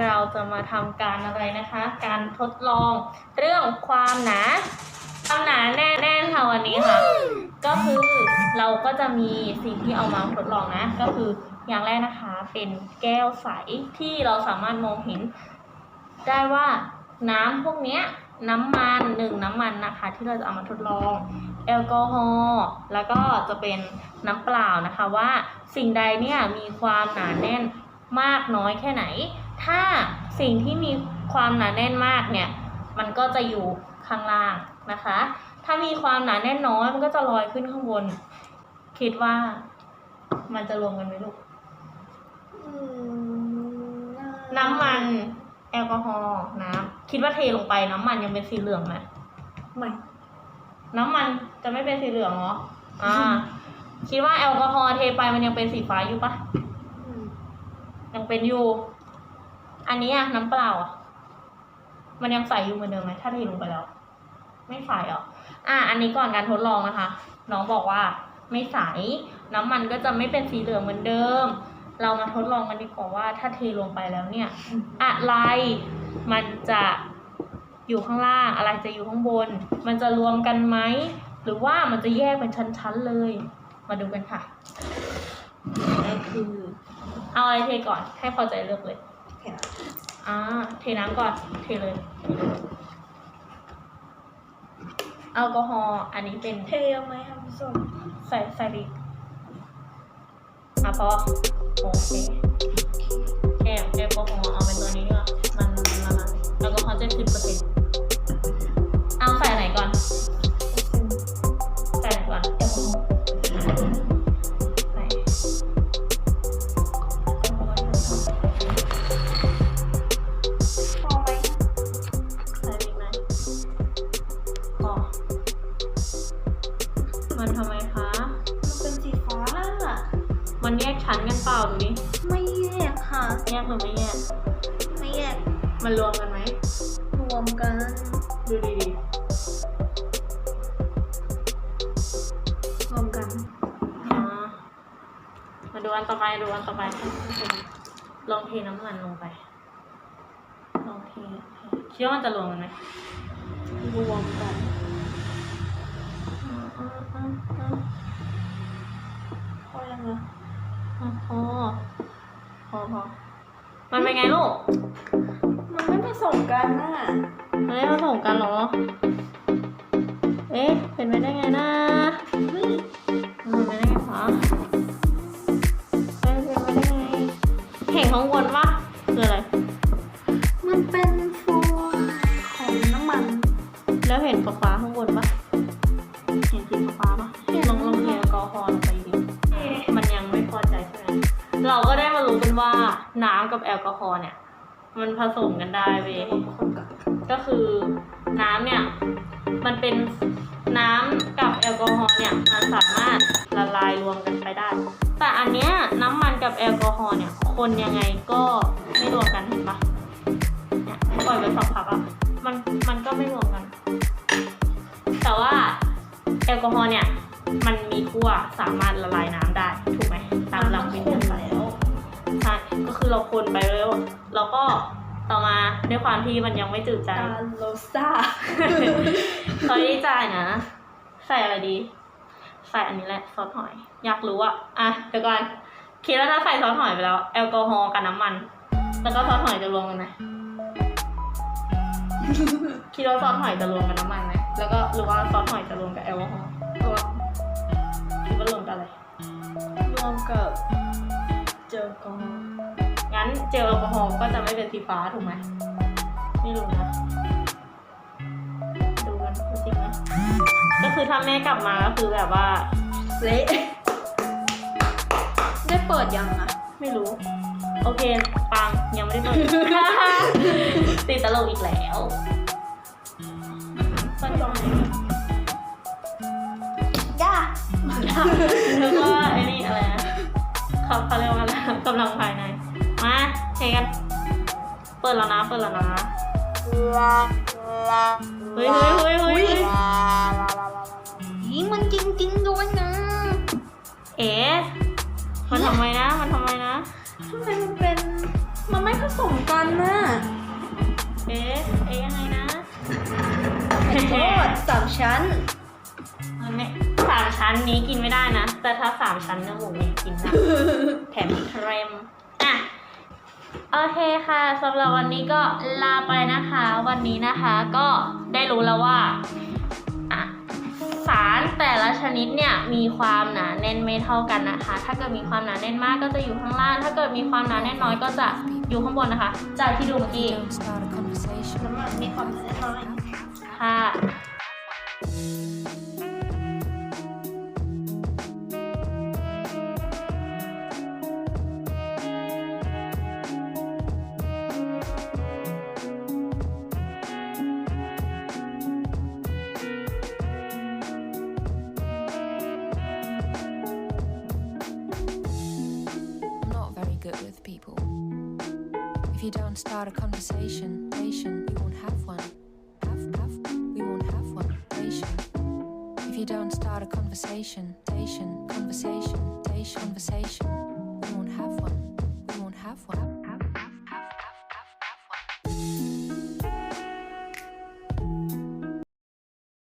เราจะมาทำการอะไรนะคะ การทดลองเรื่องความหนาความหนาแน่แน่ค่ะวันนี้ค่ะ ก็คือเราก็จะมีสิ่งที่เอามาทดลองนะ ก็คืออย่างแรกนะคะเป็นแก้วใสที่เราสามารถมองเห็น ได้ว่าน้ำพวกเนี้ยน้ำมันหนึ่งน้ำมันนะคะ ที่เราจะเอามาทดลองแอลกอฮอล์แล้วก็จะเป็นน้ำเปล่านะคะว่าสิ่งใดเนี่ยมีความหนาแน่นมากน้อยแค่ไหน ถ้าสิ่งที่มีความหนาแน่นมากเนี่ย มันก็จะอยู่ข้างล่างนะคะ ถ้ามีความหนาแน่นน้อยมันก็จะลอยขึ้นข้างบน คิดว่ามันจะรวมกันไหมลูกอืมน้ำมัน แอลกอฮอล์น้ำคิดว่าเทลงไปน้ำมันยังเป็นสีเหลืองไหมไม่ น้ำมันจะไม่เป็นสีเหลืองเหรอ อ่า คิดว่าแอลกอฮอล์เทไปมันยังเป็นสีฟ้าอยู่ปะอืมยังเป็นอยู่ อันนี้อะน้ำเปล่าอะมันยังใสอยู่เหมือนเดิมไหมถ้าเทลงไปแล้ว ไม่ใสเหรออ่าอันนี้ก่อนการทดลองนะคะ น้องบอกว่าไม่ใส น้ำมันก็จะไม่เป็นสีเหลืองเหมือนเดิม เรามาทดลองกันดีกว่าว่า ถ้าเทลงไปแล้วเนี่ย อะไรมันจะอยู่ข้างล่าง อะไรจะอยู่ข้างบน มันจะรวมกันไหม หรือว่ามันจะแยกเป็นชั้นๆเลย มาดูกันค่ะก็คือ เอาอะไรเทก่อน ให้พอใจเลือกเลย อ่าเทน้ำก่อน เทเลย แอลกอฮอล์ อันนี้เป็นเทเอาไหมครับพี่ส้มใส่ใส่ดิอะพอโอเคแอบแอลกอฮอล์เอาเป็นตัวนี้ดีกว่ามันมันละลายแอลกอฮอล์เจ็ดสิบเปอร์เซ็นต์เอาใส่ไหนก่อน เปล่าดูดิไม่แยกค่ะ แยกหรือไม่แยก ไม่แยกมันรวมกันไหม รวมกัน ดูดีรวมกันๆอ่ามาดูอันต่อไปดูอันต่อไปลองเทน้ำมันลงไป ลองเทคิดว่ามันจะรวมกันไหมรวมกันอ่าอ่าอ่าอ่า พอยังไงอ่าพอพอพอมันเป็นไงลูก มันไม่ผสมกันน่ะมันไม่ผสมกันเหรอ เอ๊ะ เป็นไปได้ไงนะเฮ้ยมันเป็นไปได้ไงคะเอ๊ะเป็นไปได้ไงเห็นข้างบนปะคืออะไร มันเป็นฟองของน้ำมัน แล้วเห็นฟ้าฟ้าๆข้างบนปะ น้ำกับแอลกอฮอล์เนี่ย มันผสมกันได้เว้ยก็คือน้ำเนี่ย มันเป็นน้ำกับแอลกอฮอล์เนี่ย มันสามารถละลายรวมกันไปได้ แต่อันเนี้ยน้ำมันกับแอลกอฮอล์เนี่ย คนยังไงก็ไม่รวมกันเห็นปะเนี่ยปล่อยไปสักพักอะมันมันก็ไม่รวมกัน แต่ว่าแอลกอฮอล์เนี่ย มันมีขั้วสามารถละลายน้ำได้ ถูกไหม เราคนไปแล้วแล้วก็ต่อมาด้วยความที่มันยังไม่จืดจาตางโลซ่าเขาได้จ่ายนะ ใส่อะไรดี ใส่อันนี้แหละซอสหอย อยากรู้อะอะเดี๋ยวก่อนคิดว่าถ้าใส่ซอสหอยไปแล้ว แอลกอฮอล์กับน้ำมัน แล้วก็ซอสหอยจะรวมกันไหมคิดว่าซอสหอยจะรวมกับน้ำมันไหมแล้วก็หรือว่าซอสหอยจะรวมกับแอลกอฮอล์รวมคิดว่ารวมกันอะไรรวมกับเจลกอฮอล์ งั้นเจลแอลกอฮอล์ก็จะไม่เป็นสีฟ้าถูกไหมไม่รู้นะดูกันจริงไหมก็คือถ้าแม่กลับมาก็คือแบบว่าเละได้เปิดยังอะไม่รู้ โอเค ปังยังไม่ได้เปิด ติดตลกอีกแล้วเปิดตรงไหนย่าแล้วก็ไอ้นี่อะไรนะเขาเขาเรียกว่าอะไรกำลังภายใน มาเทกัน เปิดแล้วนะ เปิดแล้วนะ เฮ้ยเฮ้ยเฮ้ยเฮ้ยเฮ้ยยิงมันจริงๆด้วยนะ เอ๋มันทำไมนะ มันทำไมนะ ทำไมมันเป็น มันไม่ผสมกันน่ะเอ๊ะเอ๊ะยังไงนะโทษสามชั้น มันไม่สามชั้นนี้กินไม่ได้นะ แต่ถ้าสามชั้นเนื้อหมูเนี่ยกินได้แถมมีเครมอะ โอเคค่ะสำหรับวันนี้ก็ลาไปนะคะ วันนี้นะคะก็ได้รู้แล้วว่าอะสารแต่ละชนิดเนี่ยมีความหนาแน่นไม่เท่ากันนะคะ ถ้าเกิดมีความหนาแน่นมากก็จะอยู่ข้างล่าง ถ้าเกิดมีความหนาแน่นน้อยก็จะอยู่ข้างบนนะคะ จากที่ดูเมื่อกี้ Don't start a conversation. มีความแน่นอนค่ะ good with people. If you don't start a conversation, nation, we won't have one. Have, have, we won't have one, nation. If you don't start a conversation, nation, conversation, nation, conversation, we won't have one. We won't have one.